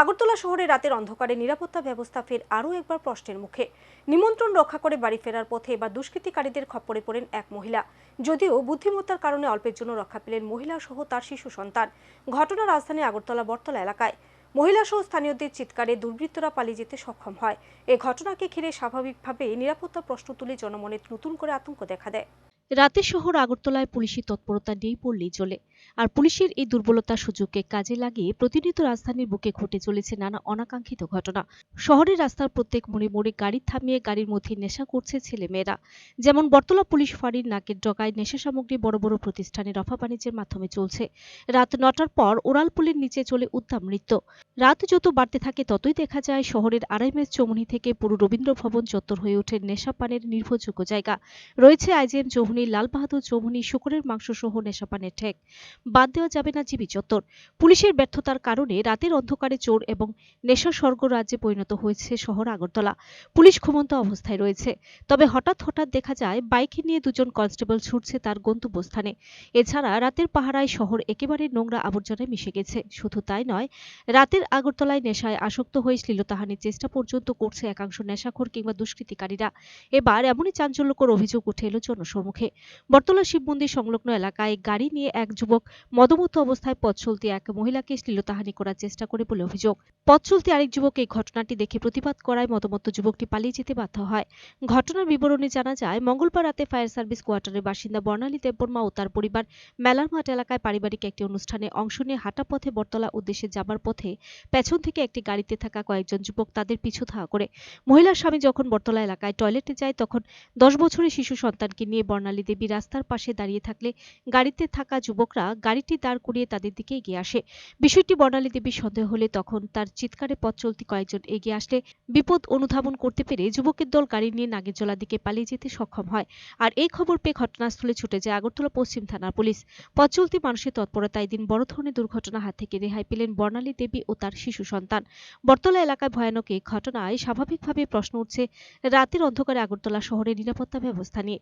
আগরতলা শহরে রাতের অন্ধকারে নিরাপত্তা ব্যবস্থা ফের আরও একবার প্রশ্নের মুখে। নিমন্ত্রণ রক্ষা করে বাড়ি ফেরার পথে এবার দুষ্কৃতিকারীদের খপ্পরে পড়েন এক মহিলা। যদিও বুদ্ধিমত্তার কারণে অল্পের জন্য রক্ষা পেলেন মহিলা সহ তার শিশু সন্তান। ঘটনা রাজধানী আগরতলা বটতলা এলাকায়। মহিলা সহ স্থানীয়দের চিৎকারে দুর্বৃত্তরা পালিয়ে যেতে সক্ষম হয়। এ ঘটনাকে ঘিরে স্বাভাবিকভাবে নিরাপত্তা প্রশ্ন তুলে জনমনে নতুন করে আতঙ্ক দেখা দেয়। রাতে শহর আগরতলায় পুলিশি তৎপরতা নেই পড়লেই চলে। আর পুলিশের এই দুর্বলতার সুযোগকে কাজে লাগিয়ে প্রতিনিয়ত রাজধানীর বুকে ঘটে চলেছে নানা অনাকাঙ্ক্ষিত ঘটনা। শহরের রাস্তার প্রত্যেক মোড়ে মোড়ে গাড়ি থামিয়ে গাড়ির মধ্যে নেশা করছে ছেলেমেয়েরা। যেমন বটতলা পুলিশ ফাঁড়ির নাকের ডগায় নেশা সামগ্রী বড় বড় প্রতিষ্ঠানে রফা বাণিজ্যের মাধ্যমে চলছে। রাত নটার পর ওরালপুলের নিচে চলে উদ্দাম নৃত্য রাত যত বাড়তে থাকে ততই দেখা যায় শহরের আড়াই মেজ চৌমুনি থেকে পুরো রবীন্দ্র ভবন চত্বর হয়ে ওঠে নেশা পানের নির্ভরযোগ্য জায়গা। রয়েছে আইজিএম লাল বাহাদুর চৌমুনি শুকরের মাংস সহ নেশাপানের ঠেক। বাদ দেওয়া যাবে না জিবি চত্বর। পুলিশের ব্যর্থতার কারণে রাতের অন্ধকারে চোর এবং নেশা স্বর্গ রাজ্যে পরিণত হয়েছে শহর আগরতলা। পুলিশ ঘুমন্ত অবস্থায় রয়েছে। তবে হঠাৎ হঠাৎ দেখা যায়, বাইকে নিয়ে দুজন কনস্টেবল ছুটছে তার গন্তব্যস্থানে। এছাড়া রাতের পাহারায় শহর একেবারে নোংরা আবর্জনায় মিশে গেছে। শুধু তাই নয়, রাতের আগরতলায় নেশায় আসক্ত হয়ে শ্লীলতাহানির চেষ্টা পর্যন্ত করছে একাংশ নেশাখোর কিংবা দুষ্কৃতিকারীরা। এবার এমনই চাঞ্চল্যকর অভিযোগ উঠে এলো জনসম্মুখে। বটতলা শিব মন্দির সংলগ্ন এলাকায় গাড়ি নিয়ে এক যুবক মদমত্ত অবস্থায় পথ চলতি এক মহিলাকে শ্লীলতাহানি করার চেষ্টা করে বলে অভিযোগ। পথ চলতি আরেক যুবক এই ঘটনাটি দেখে প্রতিবাদ করায় মদমত্ত যুবকটি পালিয়ে যেতে বাধ্য হয়। ঘটনার বিবরণে জানা যায়, মঙ্গলবার রাতে ফায়ার সার্ভিস কোয়ার্টারের বাসিন্দা বর্ণালী দেববর্মা ও তার পরিবার মেলার মাঠ এলাকায় পারিবারিক একটি অনুষ্ঠানে অংশ নিয়ে হাঁটা পথে বটতলা উদ্দেশ্যে যাবার পথে পেছন থেকে একটি গাড়িতে থাকা কয়েকজন যুবক তাদের পিছু ধাওয়া করে। মহিলার স্বামী যখন বটতলা এলাকায় টয়লেটে যায়, তখন দশ বছরের শিশু সন্তানকে নিয়ে বর্ণালী দেবী রাস্তার পাশে দাঁড়িয়ে থাকলে গাড়িতে থাকা যুবকরা গাড়িটি দাঁড় করিয়ে তাদের দিকে এগিয়ে আসে। বিষয়টি বর্ণালী দেবীর সন্দেহ হলে তখন তার চিৎকারে পথ চলতি কয়েকজন এগিয়ে আসলে। বিপদ অনুধাবন করতে পেরে যুবকের দল গাড়ি নিয়ে নাগেরজলার দিকে পালিয়ে যেতে সক্ষম হয়। আর এই খবর পেয়ে ঘটনাস্থলে ছুটে যায় আগরতলা পশ্চিম থানার পুলিশ। পথ চলতি মানুষের তৎপরতায় দিন বড় ধরনের দুর্ঘটনা হাত থেকে রেহাই পেলেন বর্ণালী দেবী ও তার শিশু সন্তান। বটতলা এলাকায় ভয়ানক এই ঘটনায় স্বাভাবিকভাবে প্রশ্ন উঠছে রাতের অন্ধকারে আগরতলা শহরের নিরাপত্তা ব্যবস্থা নিয়ে।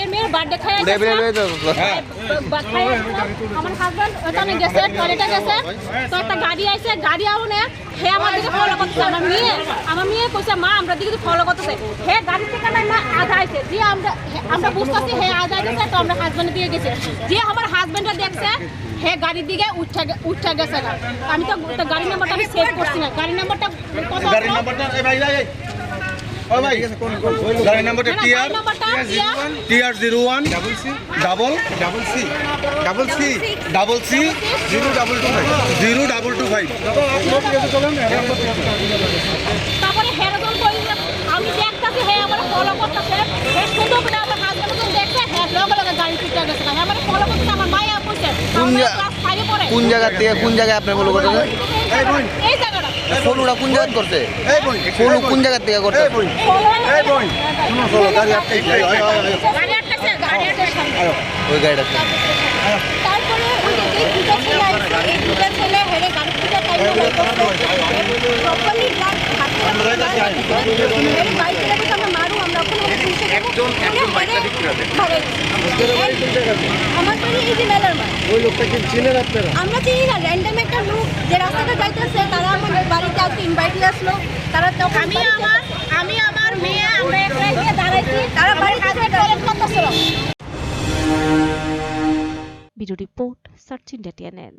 ভাইয়ের মেয়ের বার্থডে খাই আমার হাজব্যান্ড ওখানে গেছে টয়লেটে গেছে। তো একটা গাড়ি আইছে গাড়ি আউনে হে আমার দিকে ফলো করতেছে। আমার মেয়ে আমার মেয়ে কইছে মা আমরা দিকে ফলো করতেছে। হে গাড়ি থেকে না মা আধা আইছে। যে আমরা হে- আমরা বুঝতেছি হে আধা গেছে তো আমরা হাজব্যান্ড দিয়ে গেছে। যে আমার হাজব্যান্ডটা দেখছে হে গাড়ির দিকে উঠা গে- উঠা গেছে গা। আমি তো তো গাড়ি নাম্বারটা আমি সেভ করছি না। গাড়ি নাম্বারটা কত গাড়ি নাম্বারটা এই ভাই ভাই ও ভাই গাড়ি নাম্বারটা TR TR TR zero one double C double double C double C double C zero double two five zero double two five তারপরে হেরোজন কইলে আমি দেখতাছি হে আমার ফলো করতেছে। হে আমার হাজবেন্ড দেখছে হে লগে লগে গাড়ি ছুটে গেছে। আমার ফলো করতেছে আমার মায়া কইছে কোন জায়গা থেকে কোন জায়গায় আপনি ফলো করতেছেন? এই ফলোটা কোন জায়গা করছে? এই কোন জায়গা থেকে করছে? ওই গাড়িটা আমরা বাড়ি এই যে মেলার ওই চিনেন আপনারা? চিনি না র্যান্ডম একটা লোক যে রাস্তাটা তারা আমার বাড়িতে আসতে ইনভাইট আসলো তারা তখন আমি আমার আমি আমার মেয়ে আমরা একটা গিয়ে দাঁড়াইছি। তারা বাড়িতে টয়লেট করতেছিল video report search India TNN.